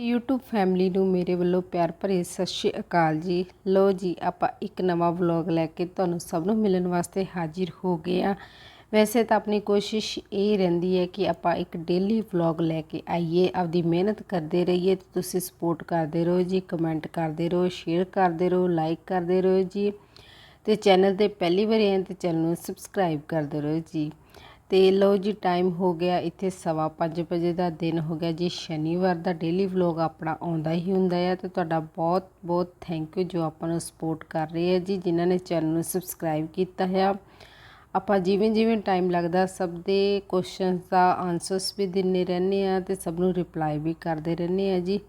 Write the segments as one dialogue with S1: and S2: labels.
S1: YouTube family ਨੂੰ ਮੇਰੇ ਵੱਲੋਂ ਪਿਆਰ ਭਰੇ ਸਤਿ ਸ਼੍ਰੀ ਅਕਾਲ ਜੀ। ਲੋ ਜੀ, ਆਪਾਂ ਇੱਕ ਨਵਾਂ ਵਲੌਗ ਲੈ ਕੇ ਤੁਹਾਨੂੰ ਸਭ ਨੂੰ ਮਿਲਣ ਵਾਸਤੇ ਹਾਜ਼ਰ ਹੋ ਗਏ ਆ ਵੈਸੇ ਤਾਂ ਆਪਣੀ ਕੋਸ਼ਿਸ਼ ਇਹ ਰਹਿੰਦੀ ਹੈ ਕਿ ਆਪਾਂ ਇੱਕ ਡੇਲੀ ਵਲੌਗ ਲੈ ਕੇ ਆਈਏ, ਆਪਦੀ ਮਿਹਨਤ ਕਰਦੇ ਰਹੀਏ ਤੇ ਤੁਸੀਂ ਸਪੋਰਟ ਕਰਦੇ ਰਹੋ ਜੀ ਕਮੈਂਟ ਕਰਦੇ ਰਹੋ ਸ਼ੇਅਰ ਕਰਦੇ ਰਹੋ ਲਾਈਕ ਕਰਦੇ ਰਹੋ ਜੀ ਤੇ ਚੈਨਲ ਤੇ ਪਹਿਲੀ ਵਾਰ ਆਏ ਤੇ ਚੈਨਲ ਨੂੰ ਸਬਸਕ੍ਰਾਈਬ ਕਰਦੇ ਰਹੋ ਜੀ। ਤੇ ਲਓ ਜੀ ਟਾਈਮ ਹੋ ਗਿਆ ਇੱਥੇ ਸਵਾ ਪੰਜ ਵਜੇ ਦਾ, ਦਿਨ ਹੋ ਗਿਆ ਜੀ। ਸ਼ਨੀਵਾਰ ਦਾ ਡੇਲੀ ਵਲੌਗ ਆਪਣਾ ਆਉਂਦਾ ਹੀ ਹੁੰਦਾ ਹੈ ਤੇ ਤੁਹਾਡਾ ਬਹੁਤ ਬਹੁਤ ਥੈਂਕ ਯੂ ਜੋ ਆਪਾਂ ਨੂੰ ਸਪੋਰਟ ਕਰ ਰਹੇ ਆ ਜੀ, ਜਿਨ੍ਹਾਂ ਨੇ ਚੈਨਲ ਨੂੰ ਸਬਸਕ੍ਰਾਈਬ ਕੀਤਾ ਹੈ ਆਪਾਂ ਜਿਵੇਂ ਜਿਵੇਂ ਟਾਈਮ ਲੱਗਦਾ, ਸਭ ਦੇ ਕੁਐਸਚਨਸ ਦਾ ਆਨਸਰਸ ਵੀ ਦਿੰਨੇ ਰਹਿੰਦੇ ਆ ਤੇ ਸਭ ਨੂੰ ਰਿਪਲਾਈ ਵੀ ਕਰਦੇ ਰਹਿੰਦੇ ਆ ਜੀ।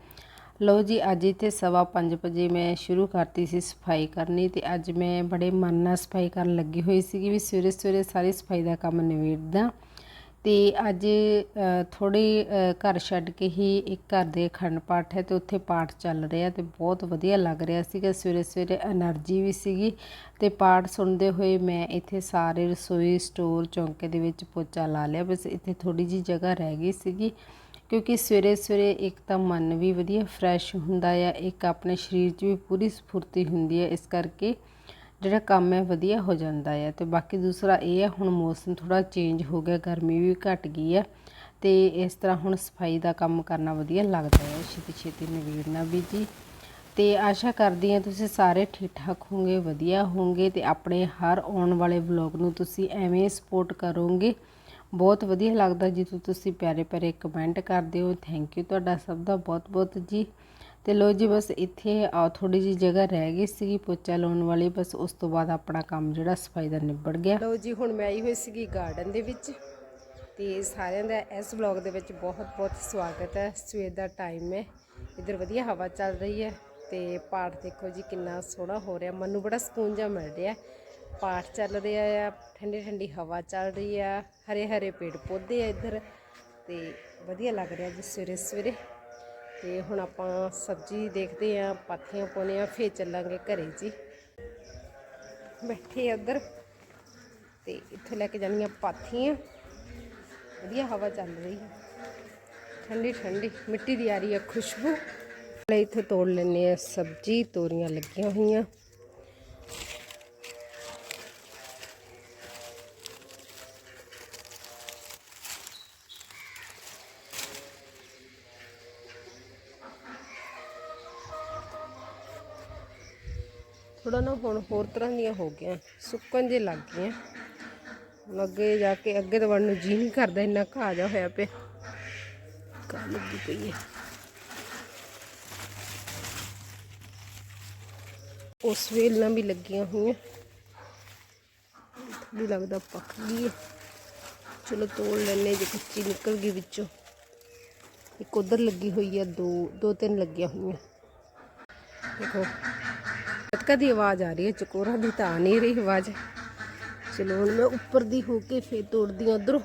S1: ਲਓ ਜੀ, ਅੱਜ ਇੱਥੇ ਸਵਾ 5 ਵਜੇ ਮੈਂ ਸ਼ੁਰੂ ਕਰਤੀ ਸੀ ਸਫ਼ਾਈ ਕਰਨੀ ਤੇ ਅੱਜ ਮੈਂ ਬੜੇ ਮਨ ਨਾਲ ਸਫ਼ਾਈ ਕਰਨ ਲੱਗੀ ਹੋਈ ਸੀ ਕਿ ਵੀ ਸਵੇਰੇ ਸਵੇਰੇ ਸਾਰੀ ਸਫ਼ਾਈ ਦਾ ਕੰਮ ਨਿਬੇੜਦਾ। ਤੇ ਅੱਜ ਥੋੜੇ ਘਰ ਛੱਡ ਕੇ ਹੀ ਇੱਕ ਘਰ ਦੇ ਖੰਡ ਪਾਠ ਹੈ ਤੇ ਉੱਥੇ ਪਾਠ ਚੱਲ ਰਿਹਾ ਤੇ ਬਹੁਤ ਵਧੀਆ ਲੱਗ ਰਿਹਾ ਸੀਗਾ। ਸਵੇਰੇ ਸਵੇਰੇ એનર્ਜੀ ਵੀ ਸੀਗੀ ਤੇ ਪਾਠ ਸੁਣਦੇ ਹੋਏ ਮੈਂ ਇੱਥੇ ਸਾਰੇ ਰਸੋਈ ਸਟੋਰ ਚੌਂਕੇ ਦੇ ਵਿੱਚ ਪੋਚਾ ਲਾ ਲਿਆ। ਬਸ ਇੱਥੇ ਥੋੜੀ ਜੀ ਜਗ੍ਹਾ ਰਹਿ ਗਈ ਸੀਗੀ। ਕਿਉਂਕਿ ਸਵੇਰੇ ਸਵੇਰੇ ਇੱਕ ਤਾਂ ਮਨ ਵੀ ਵਧੀਆ ਫਰੈਸ਼ ਹੁੰਦਾ ਆ, ਇੱਕ ਆਪਣੇ ਸਰੀਰ 'ਚ ਵੀ ਪੂਰੀ ਸਫੁਰਤੀ ਹੁੰਦੀ ਹੈ ਇਸ ਕਰਕੇ ਜਿਹੜਾ ਕੰਮ ਹੈ ਵਧੀਆ ਹੋ ਜਾਂਦਾ ਹੈ ਤੇ ਬਾਕੀ ਦੂਸਰਾ ਇਹ ਹੈ ਹੁਣ ਮੌਸਮ ਥੋੜਾ ਚੇਂਜ ਹੋ ਗਿਆ, ਗਰਮੀ ਵੀ ਘਟ ਗਈ ਹੈ ਤੇ ਇਸ ਤਰ੍ਹਾਂ ਹੁਣ ਸਫ਼ਾਈ ਦਾ ਕੰਮ ਕਰਨਾ ਵਧੀਆ ਲੱਗਦਾ ਹੈ ਛੇਤੀ ਛੇਤੀ ਨਵੀੜਨਾ ਵੀ ਜੀ। ਤੇ ਆਸ਼ਾ ਕਰਦੀ ਹਾਂ ਤੁਸੀਂ ਸਾਰੇ ਠੀਕ ਠਾਕ ਹੋਵੋਗੇ, ਵਧੀਆ ਹੋਵੋਗੇ, ਤੇ ਆਪਣੇ ਹਰ ਆਉਣ ਵਾਲੇ ਵਲੌਗ ਨੂੰ ਤੁਸੀਂ ਐਵੇਂ ਸਪੋਰਟ ਕਰੋਗੇ। ਬਹੁਤ ਵਧੀਆ ਲੱਗਦਾ ਜਦੋਂ ਤੁਸੀਂ ਪਿਆਰੇ ਪਿਆਰੇ ਕਮੈਂਟ ਕਰਦੇ ਹੋ। ਥੈਂਕ ਯੂ ਤੁਹਾਡਾ ਸਭ ਦਾ ਬਹੁਤ ਬਹੁਤ ਜੀ। ਤੇ ਲੋ ਜੀ ਬਸ ਇੱਥੇ ਥੋੜੀ ਜੀ ਜਗ੍ਹਾ ਰਹਿ ਗਈ ਸੀਗੀ ਪੋਚਾ ਲਾਉਣ ਵਾਲੀ। ਬਸ ਉਸ ਤੋਂ ਬਾਅਦ ਆਪਣਾ ਕੰਮ ਜਿਹੜਾ ਸਫ਼ਾਈ ਦਾ ਨਿਬੜ ਗਿਆ। ਲੋ ਜੀ, ਹੁਣ ਮੈਂ ਆਈ ਹੋਈ ਸੀਗੀ ਗਾਰਡਨ ਦੇ ਵਿੱਚ। ਤੇ ਸਾਰਿਆਂ ਦਾ ਇਸ ਵਲੌਗ ਦੇ ਵਿੱਚ ਬਹੁਤ ਬਹੁਤ ਸਵਾਗਤ ਹੈ। ਸਵੇਰ ਦਾ ਟਾਈਮ ਹੈ। ਇਧਰ ਵਧੀਆ ਹਵਾ ਚੱਲ ਰਹੀ ਹੈ। ਤੇ ਪਾਠ ਦੇਖੋ ਜੀ ਕਿੰਨਾ ਸੋਹਣਾ ਹੋ ਰਿਹਾ। ਮਨ ਨੂੰ ਬੜਾ ਸਕੂਨ ਜਿਹਾ ਮਿਲ ਰਿਹਾ। ਪਾਠ ਚੱਲ ਰਿਹਾ ਆ, ਠੰਡੀ ਠੰਡੀ ਹਵਾ ਚੱਲ ਰਹੀ ਆ, ਹਰੇ ਹਰੇ ਪੇੜ ਪੌਦੇ ਆ ਇੱਧਰ ਤੇ ਵਧੀਆ ਲੱਗ ਰਿਹਾ ਜੀ ਸਵੇਰੇ ਸਵੇਰੇ। ਤੇ ਹੁਣ ਆਪਾਂ ਸਬਜ਼ੀ ਦੇਖਦੇ ਆ, ਪਾਥੀਆਂ ਪਾਉਣੇ ਆ, ਫੇਰ ਚੱਲਾਂਗੇ ਘਰੇ ਜੀ। ਬੈਠੇ ਆ ਉੱਧਰ ਤੇ ਇੱਥੇ ਲੈ ਕੇ ਜਾਣੀਆਂ ਪਾਥੀਆਂ। ਵਧੀਆ ਹਵਾ ਚੱਲ ਰਹੀ ਹੈ ਠੰਡੀ ਠੰਡੀ, ਮਿੱਟੀ ਦੀ ਆ ਰਹੀ ਹੈ ਖੁਸ਼ਬੂ। ਲੈ ਇੱਥੇ ਤੋੜ ਲੈਣੇ ਆ ਸਬਜ਼ੀ, ਤੋਰੀਆਂ ਲੱਗੀਆਂ ਹੋਈਆਂ। ਥੋੜਾ ਨਾ ਹੁਣ ਹੋਰ ਤਰ੍ਹਾਂ ਦੀਆਂ ਹੋ ਗਈਆਂ, ਸੁੱਕਣ ਜੇ ਲੱਗ ਗਈਆਂ। ਹੁਣ ਅੱਗੇ ਜਾ ਕੇ ਅੱਗੇ ਤਾਂ ਵੜਨ ਨੂੰ ਜੀ ਨਹੀਂ ਕਰਦਾ, ਇੰਨਾ ਘਾਹ ਜਾ ਹੋਇਆ ਪਿਆ। ਘਾਹ ਲੱਗੀ ਪਈ ਹੈ। ਉਸ ਵੇਲਾਂ ਵੀ ਲੱਗੀਆਂ ਹੋਈਆਂ। ਥੋੜੀ ਲੱਗਦਾ ਪੱਕ ਗਈ ਹੈ। ਚਲੋ ਤੋੜ ਲੈਣੇ ਜੇ ਕੱਚੀ ਨਿਕਲ ਗਈ ਵਿੱਚੋਂ। ਇੱਕ ਉਧਰ ਲੱਗੀ ਹੋਈ ਹੈ, ਦੋ ਦੋ ਤਿੰਨ ਲੱਗੀਆਂ ਹੋਈਆਂ। ਦੇਖੋ ਕਤਕਾ ਦੀ ਆਵਾਜ਼ ਆ ਰਹੀ ਹੈ, ਚਕੋਰਾ ਦੀ ਤਾਂ ਆ ਨਹੀਂ ਰਹੀ ਆਵਾਜ਼। ਚਲੋ ਹੁਣ ਮੈਂ ਉੱਪਰ ਦੀ ਹੋ ਕੇ ਫੇਰ ਤੋੜਦੀ ਹਾਂ, ਉਧਰੋਂ।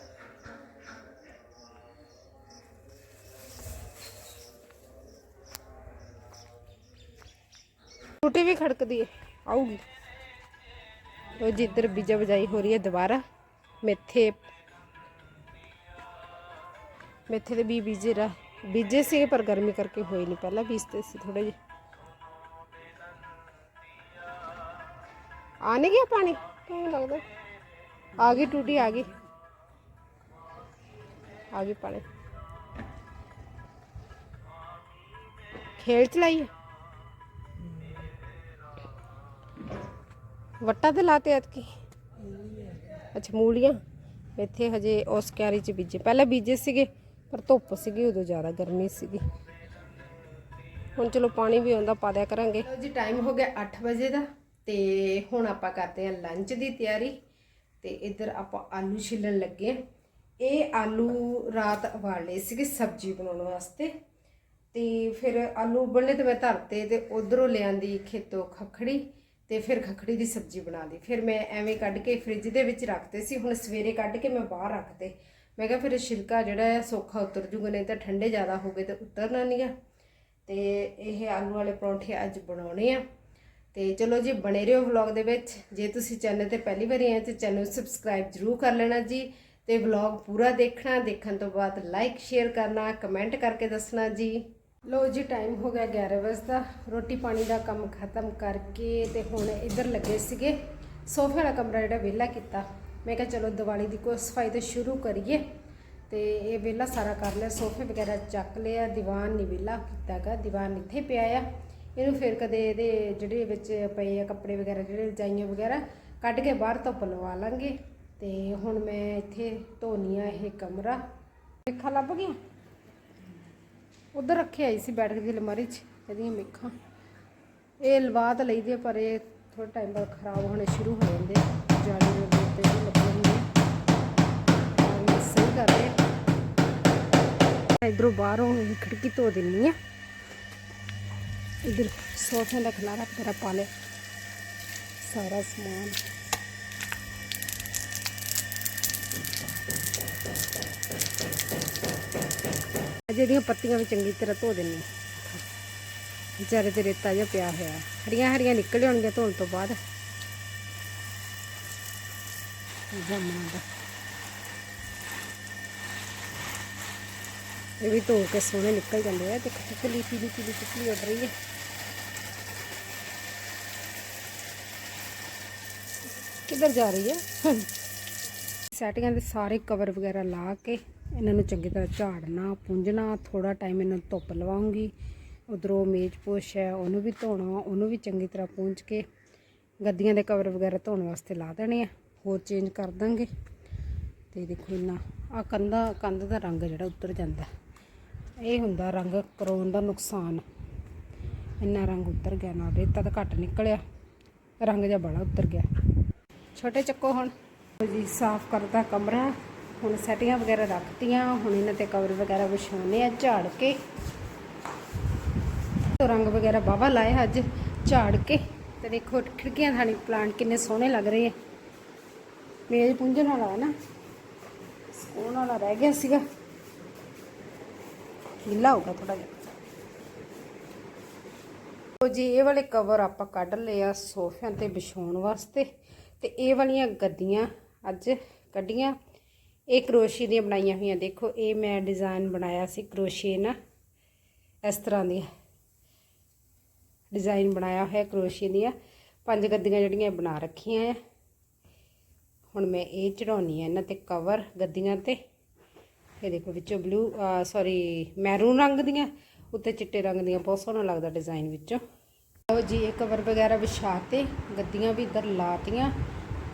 S1: ਟੁੱਟੀ ਵੀ ਖੜਕਦੀ ਹੈ, ਆਊਗੀ। ਉਹ ਜਿੱਧਰ ਬੀਜਾ ਬਜਾਈ ਹੋ ਰਹੀ ਹੈ ਦੁਬਾਰਾ। ਮੇਥੇ। ਮੇਥੇ ਦੇ ਬੀ ਬੀਜੇ ਰਾ ਬੀਜੇ ਸੀ ਪਰ ਗਰਮੀ ਕਰਕੇ ਹੋਏ ਨਹੀਂ, ਪਹਿਲਾਂ ਬੀਜਤੇ ਸੀ ਥੋੜੇ ਜਿਹੇ। ਆ ਨਹੀਂ ਗਿਆ ਪਾਣੀ? ਕਿਉਂ ਲੱਗਦਾ? ਆ ਗਈ ਟੂਟੀ, ਆ ਗਈ। ਆ ਗਈ ਪਾਣੀ। ਖੇਲ ਚਲਾਈ ਵੱਟਾ ਤੇ ਲਾਤੇ ਐਤਕੀ। ਅੱਛਾ, ਮੂਲੀਆਂ। ਇੱਥੇ ਹਜੇ ਉਸ ਕਿਆਰੀ ਚ ਬੀਜੇ। ਪਹਿਲਾਂ ਬੀਜੇ ਸੀਗੇ, ਪਰ ਧੁੱਪ ਸੀਗੀ, ਉਦੋਂ ਜ਼ਿਆਦਾ ਗਰਮੀ ਸੀਗੀ। ਹੁਣ ਚਲੋ ਪਾਣੀ ਵੀ ਆਉਂਦਾ, ਪਾ ਦਿਆ ਕਰਾਂਗੇ। ਜੀ ਟਾਈਮ ਹੋ ਗਿਆ 8 ਵਜੇ ਦਾ। ਤੇ ਹੁਣ ਆਪਾਂ ਕਰਦੇ ਹਾਂ ਲੰਚ ਦੀ ਤਿਆਰੀ ਤੇ ਇੱਧਰ ਆਪਾਂ ਆਲੂ ਛਿੱਲਣ ਲੱਗੇ ਹਾਂ। ਇਹ ਆਲੂ ਰਾਤ ਉਬਾਲ ਲਏ ਸੀਗੇ ਸਬਜ਼ੀ ਬਣਾਉਣ ਵਾਸਤੇ ਤੇ ਫਿਰ ਆਲੂ ਉਬਲਣੇ ਤੇ ਮੈਂ ਧਰਤੇ ਤੇ ਉਧਰੋਂ ਲਿਆਂਦੀ ਖੇਤੋਂ ਖਖੜੀ ਤੇ ਫਿਰ ਖਖੜੀ ਦੀ ਸਬਜ਼ੀ ਬਣਾ ਲਈ। ਫਿਰ ਮੈਂ ਐਵੇਂ ਕੱਢ ਕੇ ਫ੍ਰਿਜ ਦੇ ਵਿੱਚ ਰੱਖਤੇ ਸੀ, ਹੁਣ ਸਵੇਰੇ ਕੱਢ ਕੇ ਮੈਂ ਬਾਹਰ ਰੱਖਤੇ। ਮੈਂ ਕਿਹਾ ਫਿਰ ਛਿਲਕਾ ਜਿਹੜਾ ਹੈ ਸੌਖਾ ਉਤਰ ਜੂਗਾ, ਨਹੀਂ ਤਾਂ ਠੰਡੇ ਜ਼ਿਆਦਾ ਹੋ ਗਏ ਤੇ ਉਤਰਨਾ ਨਹੀਂਗਾ ਤੇ ਇਹ ਆਲੂ ਵਾਲੇ ਪਰੌਂਠੇ ਅੱਜ ਬਣਾਉਣੇ ਆ। ਤੇ ਚਲੋ ਜੀ, ਬਣੇ ਰਹੋ ਵਲੌਗ ਦੇ ਵਿੱਚ। ਜੇ ਤੁਸੀਂ ਚੈਨਲ ਤੇ ਪਹਿਲੀ ਵਾਰੀ ਆਏ ਤੇ ਚੈਨਲ ਸਬਸਕ੍ਰਾਈਬ ਜਰੂਰ ਕਰ ਲੈਣਾ ਜੀ। ਤੇ ਵਲੌਗ ਪੂਰਾ ਦੇਖਣਾ, ਦੇਖਣ ਤੋਂ ਬਾਅਦ ਲਾਈਕ ਸ਼ੇਅਰ ਕਰਨਾ ਕਮੈਂਟ ਕਰਕੇ ਦੱਸਣਾ ਜੀ। ਲੋ ਜੀ ਟਾਈਮ ਹੋ ਗਿਆ 11 ਵਜੇ ਦਾ। ਰੋਟੀ ਪਾਣੀ ਦਾ ਕੰਮ ਖਤਮ ਕਰਕੇ ਤੇ ਹੁਣ ਇੱਧਰ ਲੱਗੇ ਸੀਗੇ। ਸੋਫੇ ਵਾਲਾ ਕਮਰਾ ਜਿਹੜਾ ਵਿਹਲਾ ਕੀਤਾ। ਮੈਂ ਕਿਹਾ ਚਲੋ ਦੀਵਾਲੀ ਦੀ ਕੋਈ ਸਫ਼ਾਈ ਤੇ ਸ਼ੁਰੂ ਕਰੀਏ। ਤੇ ਇਹ ਵਿਹਲਾ ਸਾਰਾ ਕਰ ਲਿਆ, ਸੋਫੇ ਵਗੈਰਾ ਚੱਕ ਲਿਆ। ਦੀਵਾਨ ਨਹੀਂ ਵਿਹਲਾ ਕੀਤਾਗਾ ਦੀਵਾਨ ਇੱਥੇ ਪਿਆ ਆ। ਇਹਨੂੰ ਫਿਰ ਕਦੇ ਇਹਦੇ ਜਿਹੜੇ ਵਿੱਚ ਪਏ ਆ ਕੱਪੜੇ ਵਗੈਰਾ ਜਿਹੜੇ ਰਜਾਈਆਂ ਵਗੈਰਾ ਕੱਢ ਕੇ ਬਾਹਰ ਧੁੱਪ ਲਵਾ ਲਾਂਗੇ। ਤੇ ਹੁਣ ਮੈਂ ਇੱਥੇ ਧੋਨੀ ਆ ਇਹ ਕਮਰਾ। ਦੇਖਾ ਲੱਭ ਗਿਆ ਉਧਰ ਰੱਖਿਆ ਆਈ ਸੀ ਬੈਠ ਦੀ ਅਲਮਾਰੀ 'ਚ ਇਹਦੀਆਂ ਮੇਖਾਂ। ਇਹ ਲਵਾ ਤਾਂ ਲਈਦੇ ਆ, ਪਰ ਇਹ ਥੋੜਾ ਟਾਈਮ ਬਾਅਦ ਖਰਾਬ ਹੋਣੇ ਸ਼ੁਰੂ ਹੋ ਜਾਂਦੇ ਆ। ਜਾਲੀ ਦੇ ਉੱਤੇ ਵੀ ਲੱਗੇ ਸਹੀ ਕਰ ਇਧਰੋਂ ਬਾਹਰੋਂ ਖਿੜਕੀ ਧੋ ਦਿੰਨੀ ਆ। ਇਧਰ ਸੋਫੇ ਦਾ ਖਲਾਰਾ ਵਗੈਰਾ ਪਾ ਲਿਆ ਸਾਰਾ ਸਮਾਨ ਅਜੇ ਪੱਤੀਆਂ ਵੀ ਚੰਗੀ ਤਰ੍ਹਾਂ ਧੋ ਦਿੰਨੀ ਵਿਚਾਰੇ ਤੇ ਰੇਤਾ ਜਿਹਾ ਪਿਆ ਹੋਇਆ ਹਰੀਆਂ ਹਰੀਆਂ ਨਿਕਲ ਆਉਣਗੀਆਂ ਧੋਣ ਤੋਂ ਬਾਅਦ ਜਮਾ ਦਾ ਇਹ ਵੀ ਧੋ ਕੇ ਸੋਹਣੇ ਨਿਕਲ ਜਾਂਦੇ ਆ ਤੇ ਕਿਤਲੀ ਪੀਲੀ ਪੀਲੀ ਕਿਤਲੀ ਉੱਡ ਰਹੀ ਹੈ ਕਿੱਧਰ ਜਾ ਰਹੀ ਹੈ? ਸੈਟਿੰਗਾਂ ਦੇ ਸਾਰੇ ਕਵਰ ਵਗੈਰਾ ਲਾ ਕੇ ਇਹਨਾਂ ਨੂੰ ਚੰਗੀ ਤਰ੍ਹਾਂ ਝਾੜਨਾ, ਪੁੰਝਣਾ ਥੋੜਾ ਟਾਈਮ ਇਹਨਾਂ ਨੂੰ ਧੁੱਪ ਲਵਾਉਂਗੀ। ਉਧਰੋਂ ਮੇਜ਼ ਪੋਸ਼ ਹੈ, ਉਹਨੂੰ ਵੀ ਧੋਣਾ, ਉਹਨੂੰ ਵੀ ਚੰਗੀ ਤਰ੍ਹਾਂ ਪੂੰਝ ਕੇ ਗੱਦੀਆਂ ਦੇ ਕਵਰ ਵਗੈਰਾ ਧੋਣ ਵਾਸਤੇ ਲਾ ਦੇਣੇ ਆ। ਹੋਰ ਚੇਂਜ ਕਰ ਦਾਂਗੇ। ਤੇ ਦੇਖੋ ਇੰਨਾ ਆ ਕੰਧਾ, ਕੰਧ ਦਾ ਰੰਗ ਜਿਹੜਾ ਉੱਤਰ ਜਾਂਦਾ। ਇਹ ਹੁੰਦਾ ਰੰਗ ਕਰਾਉਣ ਦਾ ਨੁਕਸਾਨ। ਇੰਨਾ ਰੰਗ ਉੱਤਰ ਗਿਆ, ਨਾ ਰੇਤਾ ਤਾਂ ਘੱਟ ਨਿਕਲਿਆ, ਰੰਗ ਜਿਹਾ ਬੜਾ ਉੱਤਰ ਗਿਆ। ਛੋਟੇ ਚੱਕੋ ਹੁਣ। ਜੀ, ਸਾਫ਼ ਕਰਦਾ ਕਮਰਾ। ਹੁਣ ਸੈਟੀਆਂ ਵਗੈਰਾ ਰੱਖਤੀਆਂ। ਹੁਣ ਇਹਨਾਂ ਤੇ ਕਵਰ ਵਗੈਰਾ ਵਿਛਾਉਣੇ ਆ, ਝਾੜ ਕੇ। ਤੋ ਰੰਗ ਵਗੈਰਾ ਬਾਵਾ ਲਾਇਆ ਅੱਜ, ਝਾੜ ਕੇ। ਤੇ ਦੇਖੋ, ਖਿੜਕੀਆਂ ਥਾਣੀ ਪਲਾਂਟ ਕਿੰਨੇ ਸੋਹਣੇ ਲੱਗ ਰਹੇ ਆ। ਮੇਜ਼ ਪੁੰਝਣ ਵਾਲਾ ਹੈ ਨਾ। ਸਕੂਨ ਵਾਲਾ ਰਹਿ ਗਿਆ ਸੀਗਾ। ਗਿੱਲਾ ਹੋਗਾ ਥੋੜਾ ਜਿਹਾ। ਉਹ ਜੀ, ਇਹ ਵਾਲੇ ਕਵਰ ਆਪਾਂ ਕੱਢ ਲਏ ਆ ਸੋਫਿਆਂ ਤੇ ਵਿਛਾਉਣ ਵਾਸਤੇ। ਤੇ ਇਹ ਵਾਲੀਆਂ ਗੱਦੀਆਂ ਅੱਜ ਕੱਢੀਆਂ। ਇਹ ਕਰੋਸ਼ੀ ਦੀਆਂ ਬਣਾਈਆਂ ਹੋਈਆਂ, ਦੇਖੋ, ਇਹ ਮੈਂ ਡਿਜ਼ਾਈਨ ਬਣਾਇਆ ਸੀ ਕਰੋਸ਼ੀਏ ਨਾਲ। ਇਸ ਤਰ੍ਹਾਂ ਦੀ ਡਿਜ਼ਾਈਨ ਬਣਾਇਆ ਹੋਇਆ ਕਰੋਸ਼ੀਏ ਦੀਆਂ। ਪੰਜ ਗੱਦੀਆਂ ਜਿਹੜੀਆਂ ਬਣਾ ਰੱਖੀਆਂ ਆ। ਹੁਣ ਮੈਂ ਇਹ ਚੜਾਉਣੀ ਆ ਇਹਨਾਂ ਤੇ ਕਵਰ ਗੱਦੀਆਂ ਤੇ। ਇਹ ਦੇਖੋ, ਵਿੱਚੋਂ ਬਲੂ ਸੌਰੀ ਮੈਰੂਨ ਰੰਗ ਦੀਆਂ, ਉੱਤੇ ਚਿੱਟੇ ਰੰਗ ਦੀਆਂ, ਬਹੁਤ ਸੋਹਣਾ ਲੱਗਦਾ ਡਿਜ਼ਾਈਨ ਵਿੱਚੋਂ। ਲਓ ਜੀ ਇਹ ਕਵਰ ਵਗੈਰਾ ਵਿਛਾ ਤੇ ਗੱਦੀਆਂ ਵੀ ਇੱਧਰ ਲਾਤੀਆਂ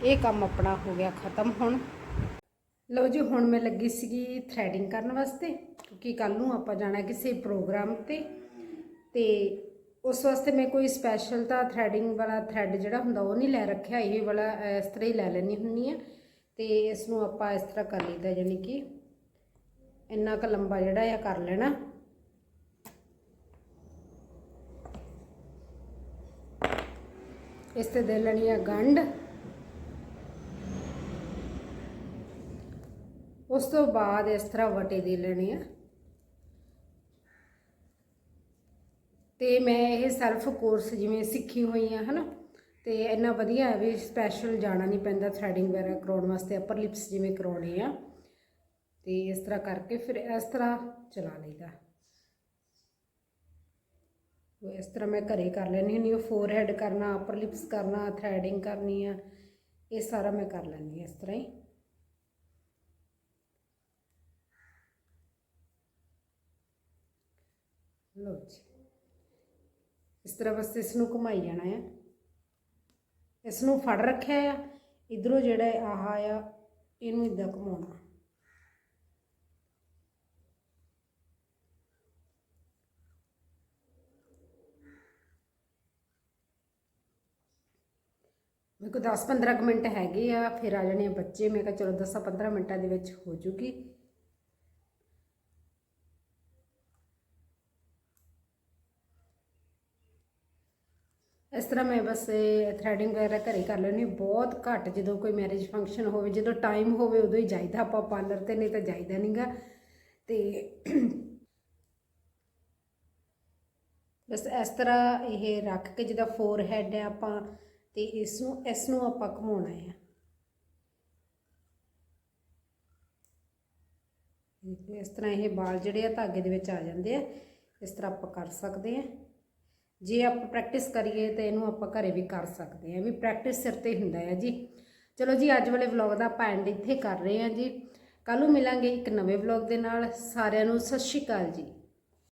S1: ਇਹ ਕੰਮ ਆਪਣਾ ਹੋ ਗਿਆ ਖਤਮ ਹੁਣ। ਲਓ ਜੀ, ਹੁਣ ਮੈਂ ਲੱਗੀ ਸੀਗੀ ਥ੍ਰੈਡਿੰਗ ਕਰਨ ਵਾਸਤੇ, ਕਿਉਂਕਿ ਕੱਲ ਨੂੰ ਆਪਾਂ ਜਾਣਾ ਕਿਸੇ ਪ੍ਰੋਗਰਾਮ ਤੇ। ਤੇ ਉਸ ਵਾਸਤੇ ਮੈਂ ਕੋਈ ਸਪੈਸ਼ਲ ਤਾਂ ਥ੍ਰੈਡਿੰਗ ਵਾਲਾ ਥ੍ਰੈਡ ਜਿਹੜਾ ਹੁੰਦਾ, ਉਹ ਨਹੀਂ ਲੈ ਰੱਖਿਆ। ਇਹ ਵਾਲਾ, ਇਸ ਤਰ੍ਹਾਂ ਹੀ ਲੈ ਲੈਣੀ ਹੁੰਨੀ ਆ ਤੇ ਇਸ ਨੂੰ ਆਪਾਂ ਇਸ ਤਰ੍ਹਾਂ ਕਰ ਲਈਦਾ ਯਾਨੀ ਕਿ ਇੰਨਾ ਕੁ ਲੰਬਾ ਜਿਹੜਾ ਆ, ਕਰ ਲੈਣਾ। ਇਸ ਤੇ ਦੇ ਲੈਣੀ ਆ ਗੰਢ। ਉਸ ਤੋਂ ਬਾਅਦ ਇਸ ਤਰ੍ਹਾਂ ਵਟੇ ਦੇ ਲੈਣੇ ਆ। ਤੇ ਮੈਂ ਇਹ ਸੈਲਫ ਕੋਰਸ ਜਿਵੇਂ ਸਿੱਖੀ ਹੋਈ ਆ, ਹਨਾ? ਤੇ ਇੰਨਾ ਵਧੀਆ ਹੈ ਵੀ ਸਪੈਸ਼ਲ ਜਾਣਾ ਨਹੀਂ ਪੈਂਦਾ ਥ੍ਰੈਡਿੰਗ ਵਗੈਰਾ ਕਰਾਉਣ ਵਾਸਤੇ ਅਪਰ ਲਿਪਸ ਜਿਵੇਂ ਕਰਾਉਣੇ ਆ। ਤੇ ਇਸ ਤਰ੍ਹਾਂ ਕਰਕੇ ਫਿਰ ਇਸ ਤਰ੍ਹਾਂ ਚਲਾ ਲਈਦਾ। ਇਸ ਤਰ੍ਹਾਂ ਮੈਂ ਘਰੇ ਕਰ ਲੈਣੀ ਹੁੰਦੀ ਹਾਂ। ਫੋਰਹੈਡ ਕਰਨਾ ਅਪਰ ਲਿਪਸ ਕਰਨਾ ਥ੍ਰੈਡਿੰਗ ਕਰਨੀ ਆ, ਇਹ ਸਾਰਾ ਮੈਂ ਕਰ ਲੈਂਦੀ ਹਾਂ ਇਸ ਤਰ੍ਹਾਂ ਹੀ। ਲਓ ਜੀ। ਇਸ ਤਰ੍ਹਾਂ ਬਸ ਇਸ ਨੂੰ ਘੁਮਾਈ ਜਾਣਾ ਆ। ਇਸ ਨੂੰ ਫੜ ਰੱਖਿਆ ਆ। ਇਧਰੋਂ ਜਿਹੜਾ ਆਹ ਆ, ਇਹਨੂੰ ਇਦਾਂ ਘੁਮਾਉਣਾ। ਮੇਰੇ ਕੋਲ 10-15 ਕੁ ਮਿੰਟ ਹੈਗੇ ਆ, ਫਿਰ ਆ ਜਾਣੇ ਆ ਬੱਚੇ। ਮੈਂ ਕਿਹਾ ਚਲੋ 10-15 ਮਿੰਟਾਂ ਦੇ ਵਿੱਚ ਹੋ ਜੂਗੀ। ਇਸ ਤਰ੍ਹਾਂ ਮੈਂ ਬਸ ਥ੍ਰੈਡਿੰਗ ਵਗੈਰਾ ਘਰੇ ਕਰ ਲੈਂਦੀ ਬਹੁਤ ਘੱਟ ਜਦੋਂ ਕੋਈ ਮੈਰਿਜ ਫੰਕਸ਼ਨ ਹੋਵੇ, ਜਦੋਂ ਟਾਈਮ ਹੋਵੇ ਉਦੋਂ ਹੀ ਜਾਈਦਾ ਆਪਾਂ ਪਾਰਲਰ ਤੇ, ਨਹੀਂ ਤਾਂ ਜਾਈਦਾ ਨਹੀਂਗਾ ਤੇ ਬਸ ਇਸ ਤਰ੍ਹਾਂ ਇਹ ਰੱਖ ਕੇ ਜਿਹਦਾ ਫੋਰਹੈਡ ਹੈ ਆਪਾਂ ਤੇ ਇਸ ਨੂੰ ਇਸ ਨੂੰ ਆਪਾਂ ਘੁਮਾਉਣਾ ਹੈ ਇਸ ਤਰ੍ਹਾਂ ਇਹ ਬਾਲ ਜਿਹੜੇ ਆ ਧਾਗੇ ਦੇ ਵਿੱਚ ਆ ਜਾਂਦੇ ਆ। ਇਸ ਤਰ੍ਹਾਂ ਆਪਾਂ ਕਰ ਸਕਦੇ ਹਾਂ ਜੇ ਆਪਾਂ ਪ੍ਰੈਕਟਿਸ ਕਰੀਏ ਤਾਂ ਇਹਨੂੰ ਆਪਾਂ ਘਰੇ ਵੀ ਕਰ ਸਕਦੇ ਹਾਂ ਵੀ ਪ੍ਰੈਕਟਿਸ ਸਿਰ ਤੇ ਹੁੰਦਾ ਆ ਜੀ। ਚਲੋ ਜੀ, ਅੱਜ ਵਾਲੇ ਵਲੌਗ ਦਾ ਆਪਾਂ ਐਂਡ ਇੱਥੇ ਕਰ ਰਹੇ ਹਾਂ ਜੀ। ਕੱਲ ਨੂੰ ਮਿਲਾਂਗੇ ਇੱਕ ਨਵੇਂ ਵਲੌਗ ਦੇ ਨਾਲ। ਸਾਰਿਆਂ ਨੂੰ ਸਤਿ ਸ਼੍ਰੀ ਅਕਾਲ ਜੀ।